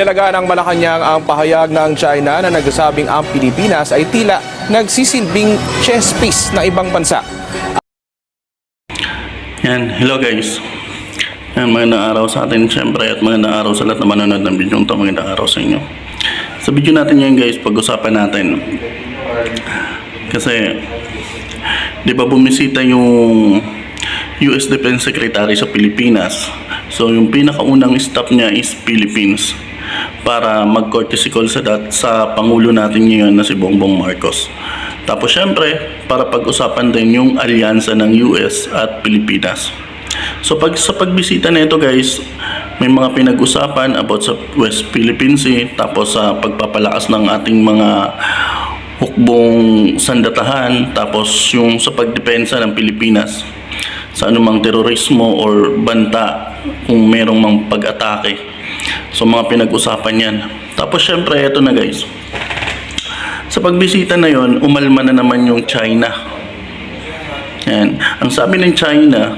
Talaga ng Malacanang ang pahayag ng China na nagsasabing ang Pilipinas ay tila nagsisilbing chess piece na ibang bansa. Yan, hello guys. Yan, magandang araw sa atin syempre at magandang araw sa lahat na manonood ng video ito. Magandang araw sa inyo. Sa video natin ngayon guys, pag-usapan natin. Kasi, di ba bumisita yung US Defense Secretary sa Pilipinas. So, yung pinakaunang stop niya is Philippines para mag-courtesy call sa, dat- sa Pangulo natin ngayon na si Bongbong Marcos. Tapos syempre, para pag-usapan din yung alyansa ng US at Pilipinas. So pag sa pagbisita na ito guys, may mga pinag-usapan about sa West Philippine Sea, tapos sa pagpapalakas ng ating mga hukbong sandatahan, tapos yung sa pagdepensa ng Pilipinas sa anumang terorismo or banta kung merong mang pag-atake. So mga pinag-usapan yan. Tapos syempre ito na guys. Sa pagbisita na yon, umalma na naman yung China. Yan. Ang sabi ng China,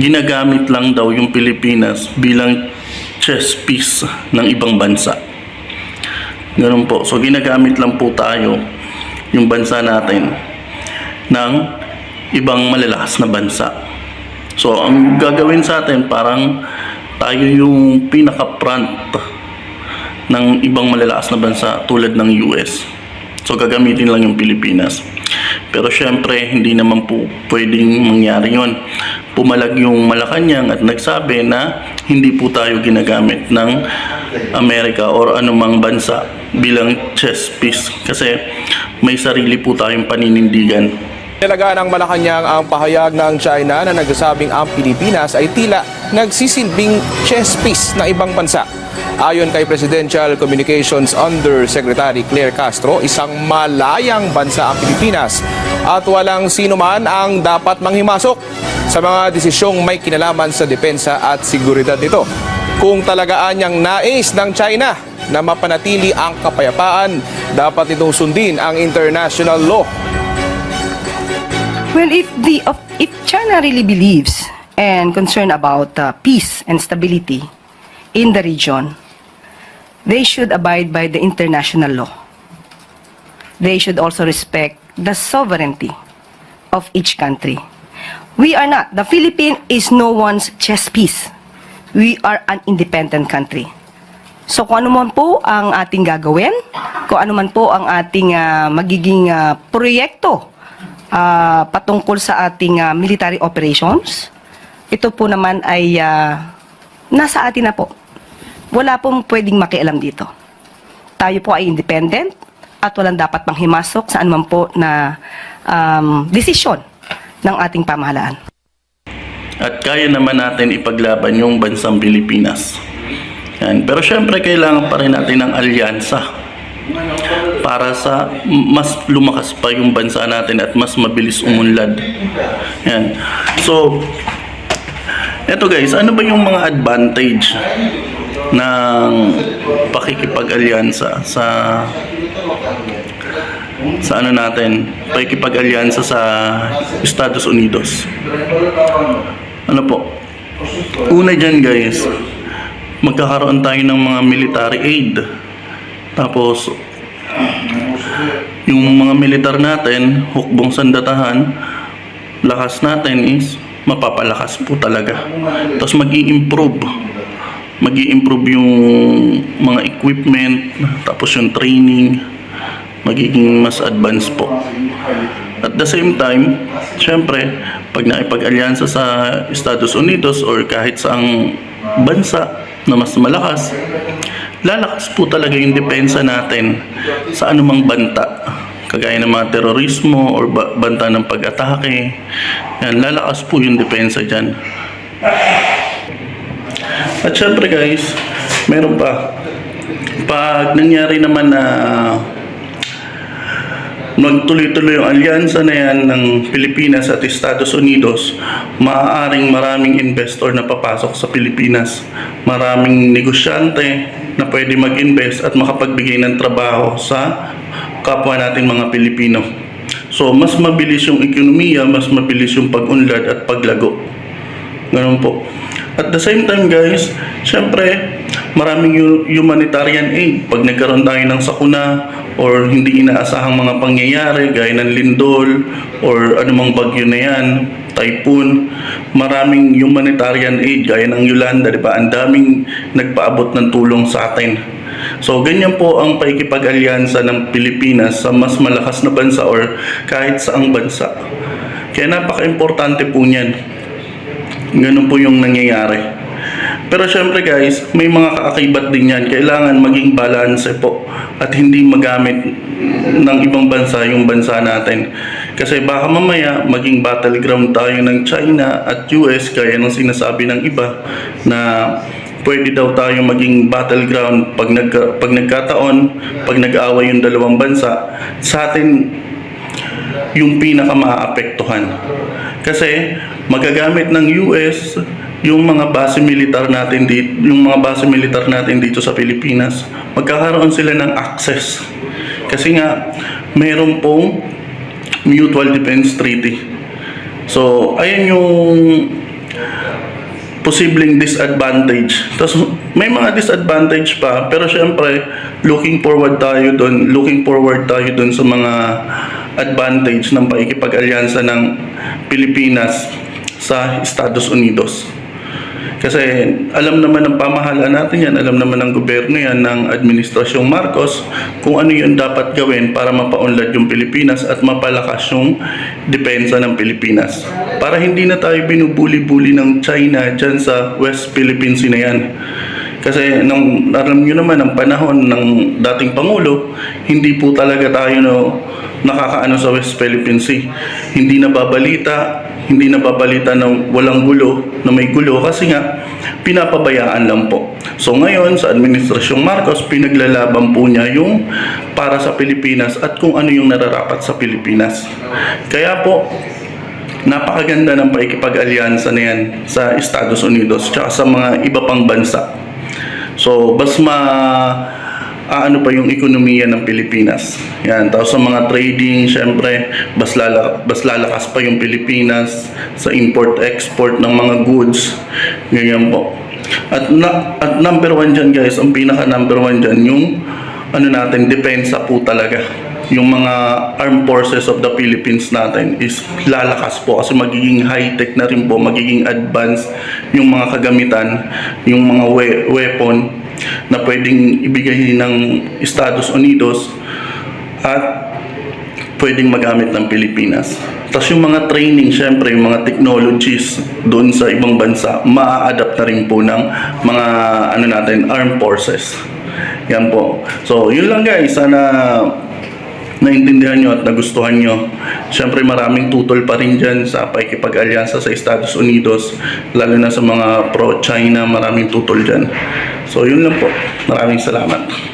ginagamit lang daw yung Pilipinas bilang chess piece ng ibang bansa. Ganun po. So ginagamit lang po tayo yung bansa natin ng ibang malalakas na bansa. So ang gagawin sa atin parang tayo yung pinaka-front ng ibang malalakas na bansa tulad ng US. So gagamitin lang yung Pilipinas. Pero syempre, hindi naman po pwedeng mangyari yon. Pumalag yung Malacanang at nagsabi na hindi po tayo ginagamit ng Amerika or anumang bansa bilang chess piece. Kasi may sarili po tayong paninindigan. Talaga ng Malacanang ang pahayag ng China na nagsasabing ang Pilipinas ay tila nagsisilbing chess piece na ibang bansa. Ayon kay Presidential Communications Undersecretary Claire Castro, isang malayang bansa ang Pilipinas at walang sino man ang dapat manghimasok sa mga desisyong may kinalaman sa depensa at seguridad nito. Kung talagaan niyang nais ng China na mapanatili ang kapayapaan, dapat itong sundin ang international law Well, if the if China really believes and concerned about uh, peace and stability in the region, they should abide by the international law. They should also respect the sovereignty of each country. We are not. The Philippines is no one's chess piece. We are an independent country. So kung ano man po ang ating gagawin, kung ano man po ang ating ah, magiging ah, proyekto ah, patungkol sa ating ah, military operations, ito po naman ay ah, nasa atin na po. Wala pong pwedeng makialam dito. Tayo po ay independent at walang dapat manghimasok sa anuman po na um, desisyon ng ating pamahalaan. At kaya naman natin ipaglaban yung bansang Pilipinas. Yan. Pero syempre kailangan pa rin natin ng alyansa para sa mas lumakas pa yung bansa natin at mas mabilis umunlad. Yan. So, eto guys, ano ba yung mga advantage ng pakikipag-alyansa sa sa ano natin, pakikipag-alyansa sa Estados Unidos? Ano po? Una dyan guys, magkakaroon tayo ng mga military aid. Tapos, yung mga militar natin, hukbong sandatahan, lakas natin is mapapalakas po talaga. Tapos mag improve mag improve yung mga equipment, tapos yung training, magiging mas advanced po. At the same time, syempre, pag naipag-alyansa sa Estados Unidos or kahit saang bansa na mas malakas, lalakas po talaga yung depensa natin sa anumang banta. Kagaya ng mga terorismo or ba- banta ng pag-atake. Yan, lalakas po yung depensa dyan. At syempre guys, meron pa. Pag nangyari naman na Nagtuloy-tuloy yung alyansa na yan ng Pilipinas at Estados Unidos, maaaring maraming investor na papasok sa Pilipinas. Maraming negosyante na pwede mag-invest at makapagbigay ng trabaho sa kapwa nating mga Pilipino. So, mas mabilis yung ekonomiya, mas mabilis yung pag-unlad at paglago. Ganun po. At the same time guys, syempre, maraming hu- humanitarian aid. Pag nagkaroon tayo ng sakuna or hindi inaasahang mga pangyayari gaya ng lindol or anumang bagyo na yan, typhoon, maraming humanitarian aid gaya ng Yolanda, di ba? Ang daming nagpaabot ng tulong sa atin. So, ganyan po ang paikipag-alyansa ng Pilipinas sa mas malakas na bansa or kahit saang bansa. Kaya napaka-importante po niyan. Ganun po yung nangyayari. Pero syempre guys, may mga kaakibat din yan. Kailangan maging balance po at hindi magamit ng ibang bansa yung bansa natin. Kasi baka mamaya maging battleground tayo ng China at US kaya ng sinasabi ng iba na pwede daw tayo maging battleground pag, nagka, pag nagkataon, pag nag-aaway yung dalawang bansa. Sa atin, yung pinaka maaapektuhan. Kasi magagamit ng US yung mga base militar natin dito, yung mga base militar natin dito sa Pilipinas. Magkakaroon sila ng access. Kasi nga mayroon pong mutual defense treaty. So, ayan yung posibleng disadvantage. Tapos may mga disadvantage pa, pero syempre looking forward tayo doon, looking forward tayo doon sa mga advantage ng paikipag-alyansa ng Pilipinas sa Estados Unidos. Kasi alam naman ng pamahalaan natin yan, alam naman ng gobyerno yan, ng Administrasyong Marcos, kung ano yung dapat gawin para mapaunlad yung Pilipinas at mapalakas yung depensa ng Pilipinas. Para hindi na tayo binubuli-buli ng China dyan sa West Philippine Sea na yan. Kasi nang alam nyo naman, ang panahon ng dating Pangulo, hindi po talaga tayo no, nakakaano sa West Philippine Sea. Hindi nababalita, hindi nababalita na walang gulo, na may gulo kasi nga pinapabayaan lang po. So ngayon sa Administrasyong Marcos, pinaglalaban po niya yung para sa Pilipinas at kung ano yung nararapat sa Pilipinas. Kaya po, napakaganda ng paikipag-alyansa na yan sa Estados Unidos tsaka sa mga iba pang bansa. So, bas ma aano pa yung ekonomiya ng Pilipinas. Yan, tapos sa mga trading, syempre, bas, lala, bas lalakas pa yung Pilipinas sa import-export ng mga goods. Ganyan po. At, na, at number one dyan guys, ang pinaka number one dyan, yung ano natin, depensa po talaga. Yung mga armed forces of the Philippines natin is lalakas po kasi magiging high-tech na rin po, magiging advanced yung mga kagamitan, yung mga we- weapon na pwedeng ibigay ng Estados Unidos at pwedeng magamit ng Pilipinas. Tapos yung mga training, syempre, yung mga technologies doon sa ibang bansa, maa-adapt na rin po ng mga ano natin, armed forces. Yan po. So, yun lang guys. Sana naintindihan nyo at nagustuhan nyo. Siyempre maraming tutol pa rin dyan sa paikipag-alyansa sa Estados Unidos, lalo na sa mga pro-China, maraming tutol dyan. So yun lang po. Maraming salamat.